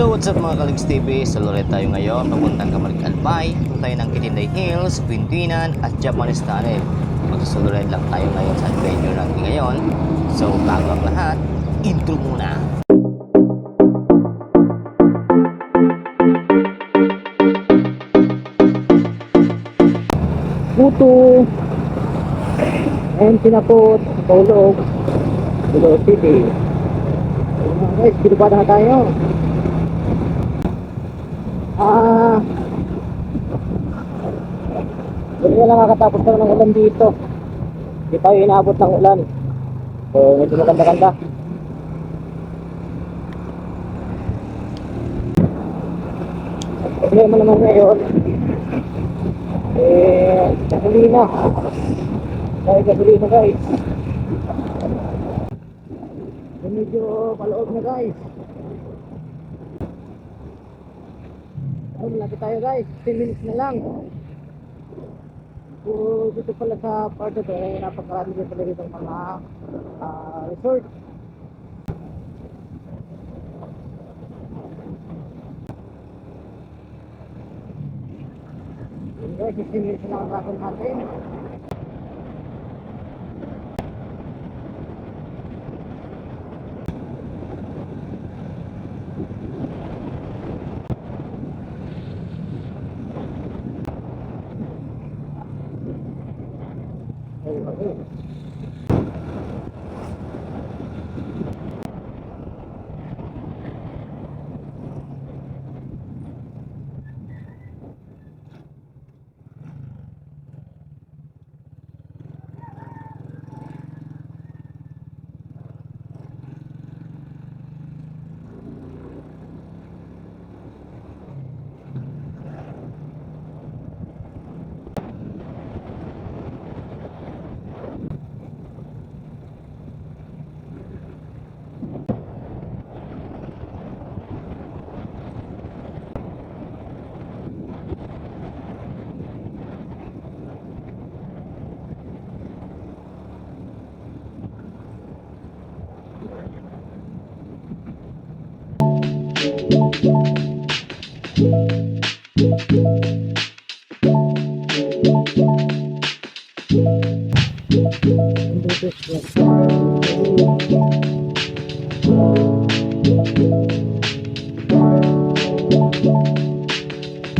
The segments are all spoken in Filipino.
So what's up mga Kaligs TV? Sa Loret tayo ngayon, papuntang Camargue Albay, tayo ng Kitinday Hills, Quintinan at Japanese Tunnel. Magsusulored lang tayo ngayon sa adventure natin ngayon. So bago ang lahat, intro muna. Puto and Sinapot, Paulog, Bulo City. Guys, pinubada na tayo. Ah, hindi na nakakatapos na ng ulan dito. Hindi tayo inaabot ng ulan. So, medyo maganda-ganda. Problema naman ngayon, eh, gasolina. Dahil gasolina guys. So, medyo paloob na guys. Oh, malapit tayo guys. 10 minutes na lang. So, dito pala sa part na to, eh, napakarami din pala dito mga ah, resort. Guys, 15 minutes na lang ang rapon natin.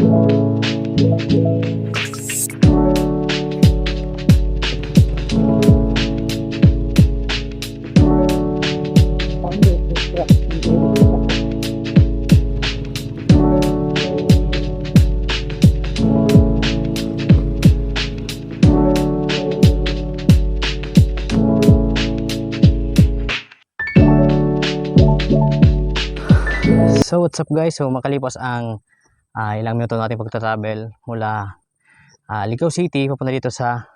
So what's up guys? So makalipas ang ah, ilang minuto natin pagta-travel mula ah, Ligaw City papunta dito sa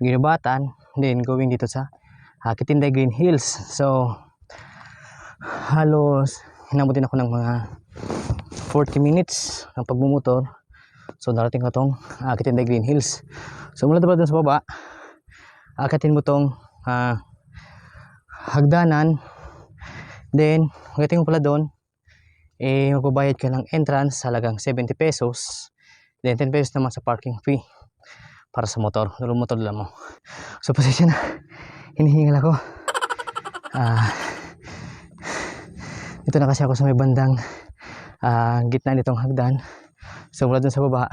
Ginubatan, then going dito sa uh, Kitinday Green Hills. So halos hinabutin ako ng mga 40 minutes ng pagmumotor. So narating ko tong uh, Kitinday Green Hills. So mula diba dun sa baba, akatin mo tong ah, hagdanan. Then, pagdating mo pala doon, eh magbabayad ka ng entrance halagang 70 pesos. Then 10 pesos naman sa parking fee para sa motor. Dalo motor lang mo. So pasensya na. Hinihingal ako. Ah dito na kasi ako sa may bandang ah, gitna nitong hagdan. So mula dun sa baba.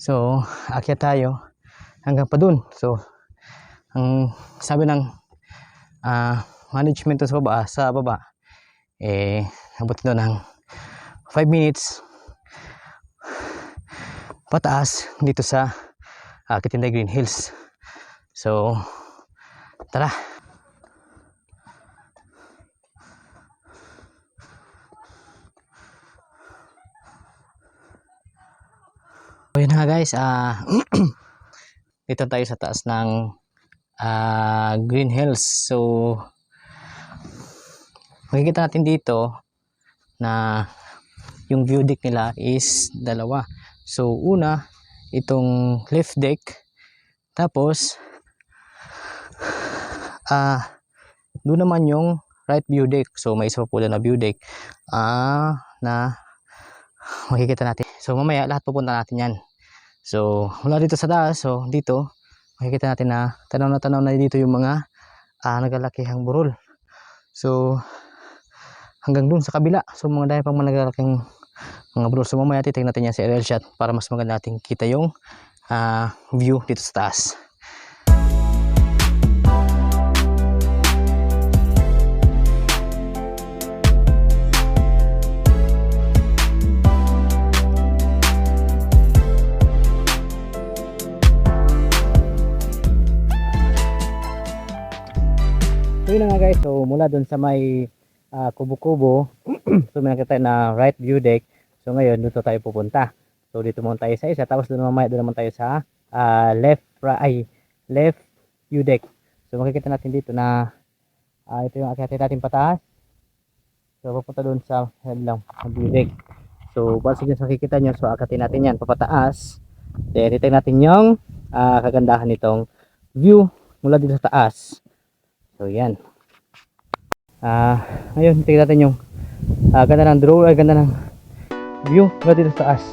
So akyat tayo hanggang pa dun. So ang sabi ng ah, management sa baba, sa baba eh abot doon ng 5 minutes pataas dito sa uh, Kitinday Green Hills. So, tara. So, yun na guys, ah dito tayo sa taas ng ah, Green Hills. So, makikita natin dito na yung view deck nila is dalawa. So, una, itong left deck. Tapos, ah, doon naman yung right view deck. So, may isa pa doon na view deck. Ah, na makikita natin. So mamaya lahat pupunta natin yan. So mula dito sa taas, so dito makikita natin na tanaw na tanaw na dito yung mga ah, nagalakihang burol. So hanggang dun sa kabila. So mga dahil pang mga nagalaking mga burol. So mamaya titignan natin yan sa aerial shot para mas maganda natin kita yung ah, view dito sa taas. So yun nga guys, so mula dun sa may ah, kubo-kubo, so may nakita na right view deck. So ngayon dito tayo pupunta. So dito muna tayo sa isa, tapos doon mamaya doon naman tayo sa ah, left right ay left deck. So makikita natin dito na ah, ito yung akyatin natin pataas. So papunta doon sa lang view deck. So base dyan sa makikita nyo, so akatin natin yan papataas. Then itignan natin yung ah, kagandahan nitong view mula dito sa taas. So yan. Ah, ngayon tingnan natin yung ah, ganda ng draw, ganda ng view mula dito sa taas.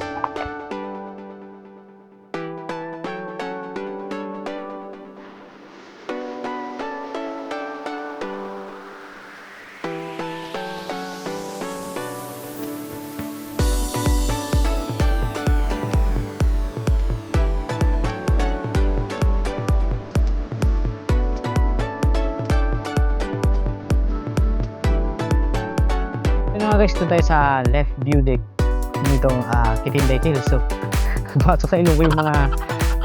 Nga guys, doon tayo sa left view deck nitong uh, Kitinday Hills. So, pasok sa ilong ko yung mga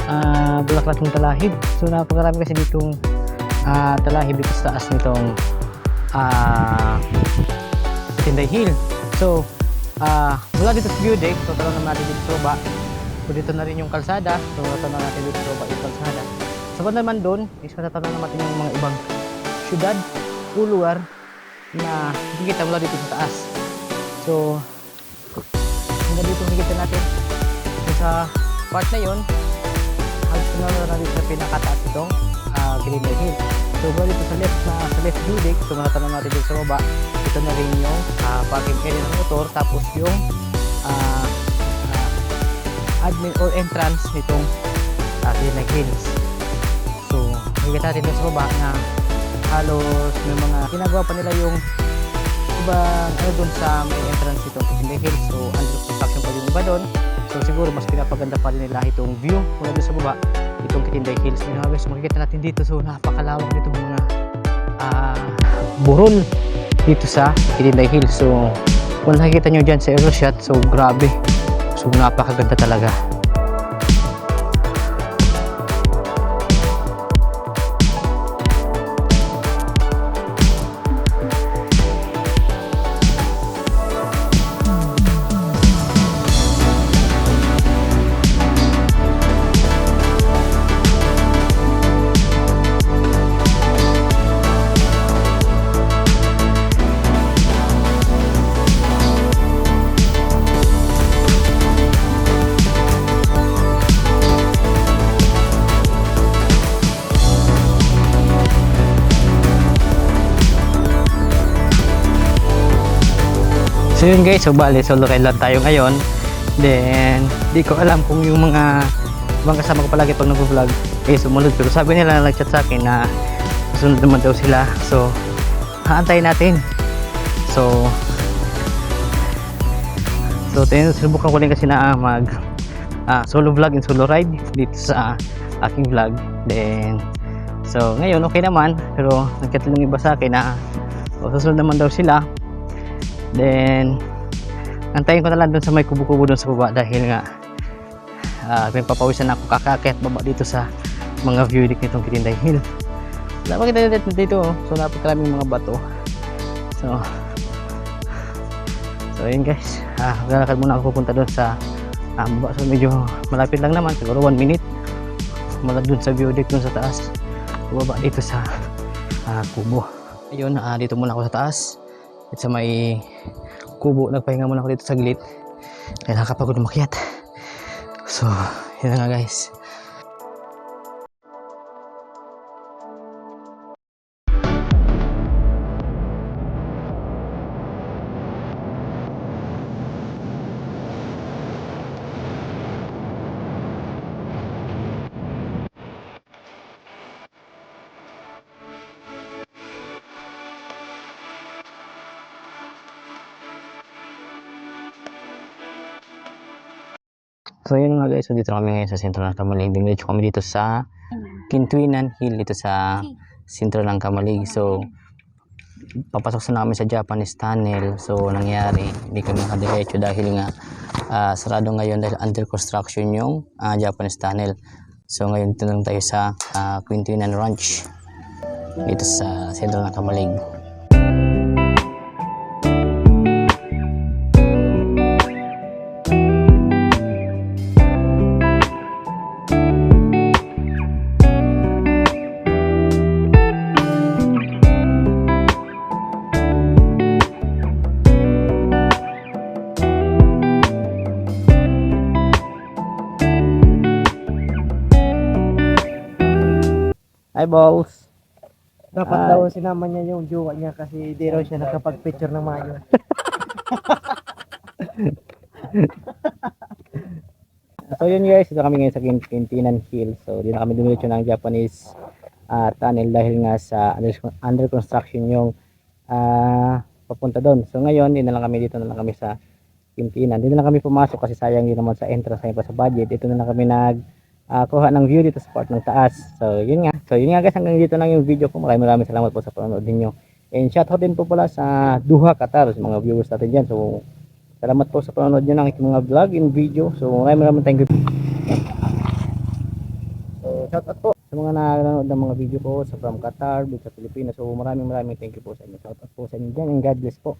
uh, bulaklak ng talahib. So, napakarami kasi ditong uh, talahib dito sa taas nitong uh, Kitinday Hill. So, uh, mula dito sa view deck, so talon naman natin dito sa baba. So, dito na rin yung kalsada. So, talon natin dito sa yung kalsada. Sa so, naman doon, is matatanong natin yung mga ibang syudad o lugar na nakikita mula dito sa taas. So, hanggang dito nakikita natin. So, sa part na yun, halos pinalo na dito sa pinakataas itong uh, Green Hill. So, mula dito sa left na sa left deck, so matatanong natin dito sa baba, ito na rin yung uh, parking area ng motor, tapos yung uh, uh, admin or entrance nitong uh, Green Hills. So, nakikita natin dito sa baba na halos may mga ginagawa pa nila yung ibang ano doon sa may entrance itong Kitinday Hills so under construction pa yung iba doon so siguro mas pinapaganda pa rin nila itong view mula doon sa baba. Itong Kitinday Hills mga guys makikita natin dito. So napakalawak nito mga uh, burol dito sa Kitinday Hills so kung nakikita nyo dyan sa aerial shot so grabe. So napakaganda talaga So yun guys, so bali solo ride lang tayo ngayon. Then, di ko alam kung yung mga ibang kasama ko palagi pag nag-vlog eh sumunod. Pero sabi nila nag-chat sa akin na susunod naman daw sila. So, haantayin natin. So, so tin subukan ko rin kasi na mag ah, solo vlog and solo ride dito sa aking vlog. Then, so ngayon okay naman. Pero yung iba sa akin na oh, susunod naman daw sila. Then, antayin ko na lang doon sa may kubo-kubo doon sa baba dahil nga uh, may papawisan ako kakakit baba dito sa mga view deck nitong Kitinday Hill. Wala kita dito, dito oh. so napakaraming mga bato. So, so yun guys, ah, maglalakad muna ako pupunta doon sa ah, baba. So medyo malapit lang naman, siguro 1 minute. Mula doon sa view deck doon sa taas. Baba dito sa ah, kubo. Ayun, ah, dito muna ako sa taas. At sa may kubo, nagpahinga muna ako dito sa gilid. Dahil nakapagod umakyat. So, yun na nga guys. So yun nga guys, so dito kami ngayon sa sentro ng Kamalig. Dumiretso kami dito sa Kintuinan Hill dito sa sentro ng Kamalig. So papasok sana kami sa Japanese tunnel. So nangyari, hindi kami nakadiretso dahil nga ah, sarado ngayon dahil under construction yung ah, Japanese tunnel. So ngayon dito lang tayo sa uh, Quintuinan Ranch dito sa sentro ng Kamalig. Hi balls! Dapat Ay. daw sinama niya yung jowa niya kasi di raw siya nakapag-picture ng mayo. So yun guys, ito kami ngayon sa Quin- Quintinan Hill. So di na kami dumiretso ng Japanese ah, tunnel dahil nga sa under, under construction yung ah, papunta doon. So ngayon, di na lang kami dito na lang kami sa Quintinan. Di na lang kami pumasok kasi sayang din naman sa entrance sayang pa sa budget. Dito na lang kami nag ah, kuha ng view dito sa part ng taas. So yun nga. So yun nga guys, hanggang dito lang yung video ko. Maraming maraming salamat po sa panonood ninyo. And shoutout din po pala sa Duha Qatar, sa mga viewers natin dyan. So Salamat po sa panonood nyo ng aking mga vlog and video. So maraming maraming thank you. So shout out po sa mga nanonood ng mga video ko sa from Qatar, sa Pilipinas. So maraming maraming thank you po sa inyo. Shout out po sa inyo dyan and God bless po.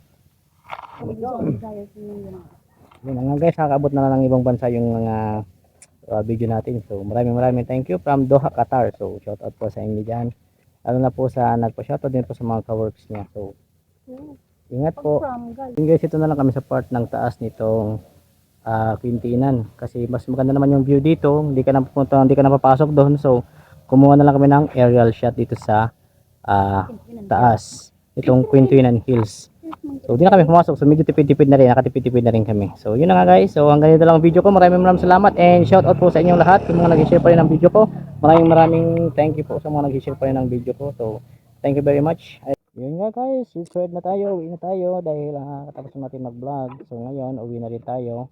Yun na nga guys, nakakabot na lang ng ibang bansa yung mga uh, video natin. So maraming maraming thank you from Doha, Qatar. So shout out po sa inyo dyan. Lalo na po sa nagpa-shoutout din po sa mga ka-works niya. So ingat po. Yun guys, ito na lang kami sa part ng taas nitong ah Quintinan kasi mas maganda naman yung view dito. Hindi ka na pupunta, hindi ka na papasok doon. So kumuha na lang kami ng aerial shot dito sa ah, taas itong Quintinan Hills. So di na kami pumasok. So medyo tipid-tipid na rin, nakatipid-tipid na rin kami. So yun na nga guys. So hanggang dito lang ang video ko. Maraming maraming salamat and shout out po sa inyong lahat. Yung mga nag-share pa rin ng video ko. Maraming maraming thank you po sa mga nag-share pa rin ng video ko. So thank you very much. Yun nga guys, subscribe na tayo, uwi na tayo dahil uh, katapos natin mag-vlog. So ngayon, uwi na rin tayo.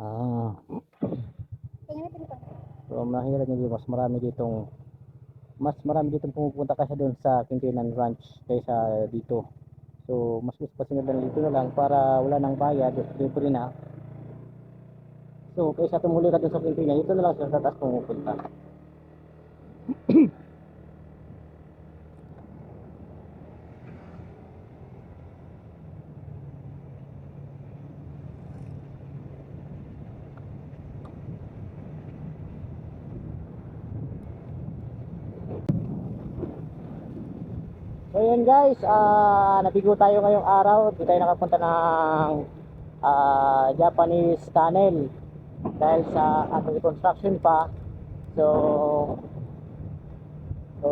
Ah. So mahirap nyo mas marami ditong mas marami ditong pumupunta kasi doon sa Quintinan Ranch kaysa dito. So mas gusto pa sila dito na lang para wala nang bayad, libre na. So kaysa tumuli ka doon sa Quintinan, dito na lang sa taas pumupunta. So yun guys, ah nabigo tayo ngayong araw. Di tayo nakapunta ng ah, Japanese tunnel dahil sa ating construction pa. So So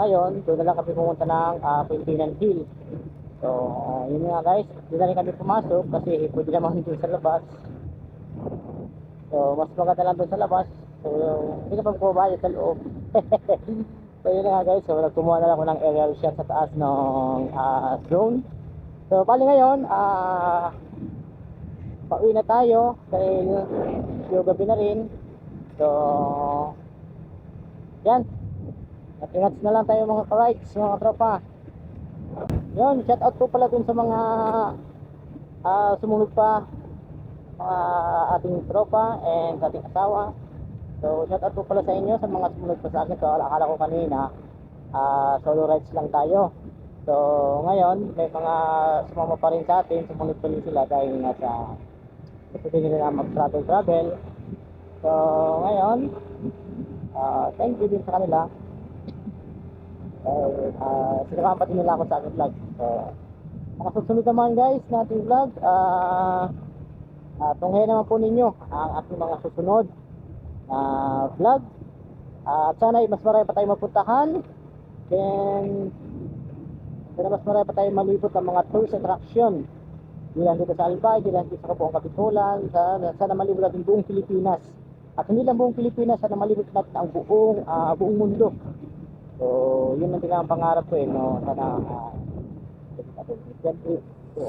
ngayon, doon na lang kami pumunta ng uh, Quintinan Hill. So yun nga guys, doon na rin kami pumasok kasi pwede naman doon sa labas. So mas maganda lang doon sa labas. So hindi ka pa bumabayad sa loob. So yun na nga guys, so nagkumuha na lang ako ng aerial shot sa taas ng ah, drone. So bali ngayon, ah pauwi na tayo dahil yung gabi na rin. So yan. At ingat na lang tayo mga ka-rides, mga tropa. Yun, shout out po pala dun sa mga ah sumunod pa mga ating tropa and ating asawa. So, shout out po pala sa inyo sa mga sumunod pa sa akin. So, akala ko kanina, ah solo rides lang tayo. So, ngayon, may mga sumama pa rin sa atin. Sumunod pa rin sila dahil nasa gusto din nila mag-travel-travel. So, ngayon, ah thank you din sa kanila. Dahil, uh, sinamahan pa din nila ako sa aking vlog. So, mga susunod naman guys na ating vlog, ah uh, tunghayan naman po ninyo ang ating mga susunod na vlog. Ah, at sana ay mas marami pa tayong mapuntahan. Then, sana mas marami pa tayong malibot ng mga tourist attraction. Hindi lang dito sa Albay, hindi lang dito sa Kabuong Kapitulan. Sana, sana malibot natin buong Pilipinas. At hindi lang buong Pilipinas, sana malibot natin ang buong, ah, buong mundo. So, yun ang pinaka pangarap ko eh, no? Sana, ah, Siyempre, so,